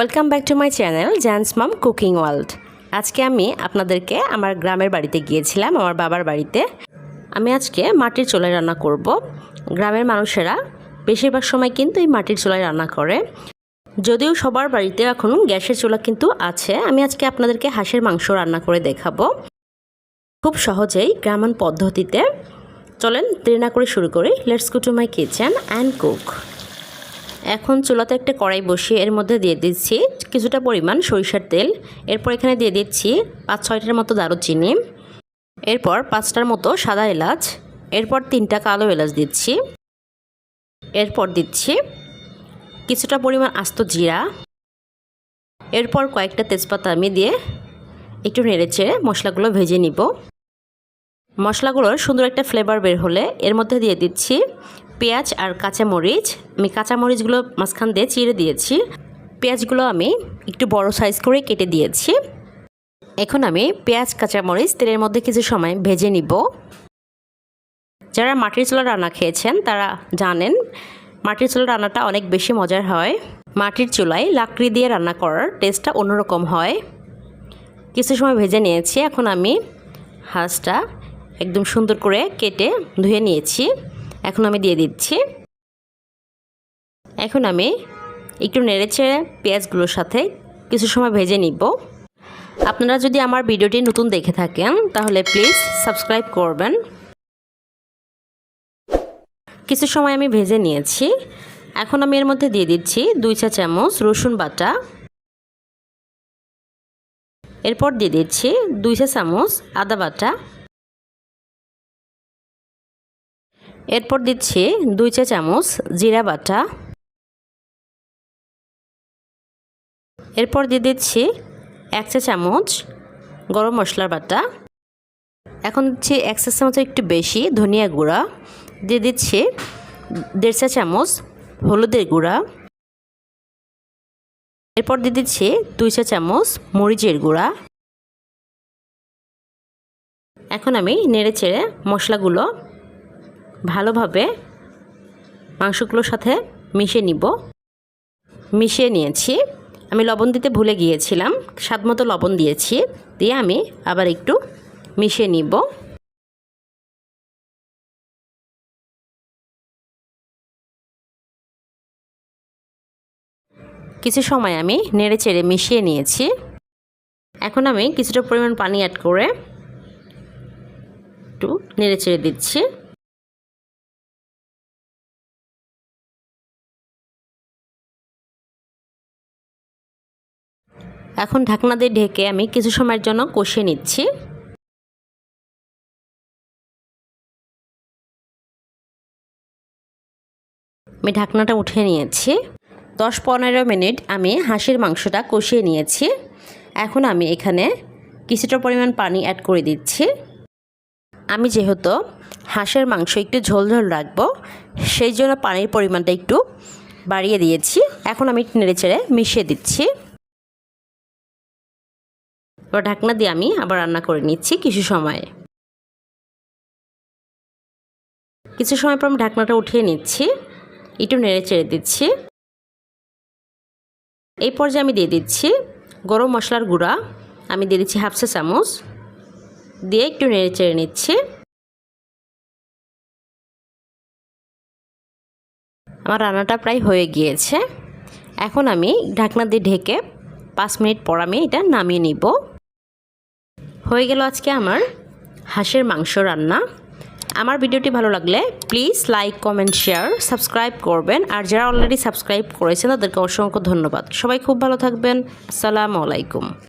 Welcome back to my channel Jan's mom cooking world আজকে আমি আপনাদেরকে আমার গ্রামের বাড়িতে গিয়েছিলাম, আমার বাবার বাড়িতে। আমি আজকে মাটির চুলায় রান্না করব। গ্রামের মানুষেরা বেশিরভাগ সময় কিন্তু এই মাটির চুলায় রান্না করে। যদিও সবার বাড়িতে এখন গ্যাসের চুলা কিন্তু আছে, আমি আজকে আপনাদেরকে হাঁসের মাংস রান্না করে দেখাবো। খুব সহজেই গ্রামীণ পদ্ধতিতে। চলেন দেরি না করে শুরু করি। Let's go to my kitchen and cook এখন চুলাতে একটা কড়াই বসিয়ে এর মধ্যে দিয়ে দিচ্ছি কিছুটা পরিমাণ সরিষার তেল। এরপর এখানে দিয়ে দিচ্ছি পাঁচ ছয়টার মতো দারুচিনি। এরপর পাঁচটার মতো সাদা এলাচ। এরপর তিনটা কালো এলাচ দিচ্ছি। এরপর দিচ্ছি কিছুটা পরিমাণ আস্ত জিরা। এরপর কয়েকটা তেজপাতা আমি দিয়ে একটু নেড়ে চেড়ে মশলাগুলো ভেজে নিব। মশলাগুলোর সুন্দর একটা ফ্লেভার বের হলে এর মধ্যে দিয়ে দিচ্ছি পেঁয়াজ আর কাঁচামরিচ। আমি কাঁচামরিচগুলো মাঝখান দিয়ে চিড়ে দিয়েছি। পেঁয়াজগুলো আমি একটু বড় সাইজ করে কেটে দিয়েছি। এখন আমি পেঁয়াজ, কাঁচামরিচ, তেলের মধ্যে কিছু সময় ভেজে নিব। যারা মাটির চুলা রান্না খেয়েছেন, তারা জানেন, মাটির চুলা রান্নাটা অনেক বেশি মজার হয়। মাটির চুলায় লাকড়ি দিয়ে রান্না করার টেস্টটা অন্যরকম হয়। কিছু সময় ভেজে নিয়েছি। এখন আমি হাঁসটা একদম সুন্দর করে কেটে ধুয়ে নিয়েছি। এখন আমি দিয়ে দিচ্ছি। এখন আমি একটু নেড়েছে পেঁয়াজগুলোর সাথে কিছু সময় ভেজে নিব। আপনারা যদি আমার ভিডিওটি নতুন দেখে থাকেন, তাহলে প্লিজ সাবস্ক্রাইব করবেন। কিছু সময় আমি ভেজে নিয়েছি। এখন আমি এর মধ্যে দিয়ে দিচ্ছি দুই চা চামচ রসুন বাটা। এরপর দিয়ে দিচ্ছি দুই চা চামচ আদা বাটা। এরপর দিচ্ছি দুই চা চামচ জিরা বাটা। এরপর দিয়ে দিচ্ছি এক চা চামচ গরম মশলার বাটা। এখন দিচ্ছি এক চা চামচ একটু বেশি ধনিয়া গুঁড়া। দিয়ে দিচ্ছি দেড় চা চামচ হলুদের গুঁড়া। এরপর দিয়ে দিচ্ছি দুই চা চামচ মরিচের গুঁড়া। এখন আমি নেড়ে চেড়ে মশলাগুলো ভালোভাবে মাংসগুলোর সাথে মিশিয়ে নিব। মিশিয়ে নিয়েছি। আমি লবণ দিতে ভুলে গিয়েছিলাম। স্বাদ মতো লবণ দিয়েছি। দিয়ে আমি আবার একটু মিশিয়ে নিব। কিছু সময় আমি নেড়ে চেড়ে মিশিয়ে নিয়েছি। এখন আমি কিছুটা পরিমাণ পানি অ্যাড করে একটু নেড়ে চেড়ে দিচ্ছি। এখন ঢাকনা দিয়ে ঢেকে আমি কিছু সময়ের জন্য কষিয়ে নিচ্ছি। আমি ঢাকনাটা উঠিয়ে নিয়েছি। দশ পনেরো মিনিট আমি হাঁসের মাংসটা কষিয়ে নিয়েছি। এখন আমি এখানে কিছুটা পরিমাণ পানি অ্যাড করে দিচ্ছি। আমি যেহেতু হাঁসের মাংস একটু ঝোল ঝোল রাখব, সেই জন্য পানির পরিমাণটা একটু বাড়িয়ে দিয়েছি। এখন আমি নেড়ে চেড়ে মিশিয়ে দিচ্ছি। এবার ঢাকনা দিয়ে আমি আবার রান্না করে নিচ্ছি কিছু সময়। কিছু সময় পর আমি ঢাকনাটা উঠিয়ে নিচ্ছি, একটু নেড়ে চেড়ে দিচ্ছি। এই পর্যায়ে আমি দিয়ে দিচ্ছি গরম মশলার গুঁড়া, আমি দিয়ে দিচ্ছি হাফ চা চামচ, দিয়ে একটু নেড়ে চেড়ে নিচ্ছি। আমার রান্নাটা প্রায় হয়ে গিয়েছে। এখন আমি ঢাকনা দিয়ে ঢেকে পাঁচ মিনিট পর আমি এটা নামিয়ে নিব। হয়ে গেল আজকে আমার হাঁসের মাংস রান্না। আমার ভিডিওটি ভালো লাগলে please like comment share subscribe করবেন। আর যারা অলরেডি সাবস্ক্রাইব করেছেন, তাদেরকে অসংখ্য ধন্যবাদ। সবাই খুব ভালো থাকবেন। আসসালামু আলাইকুম।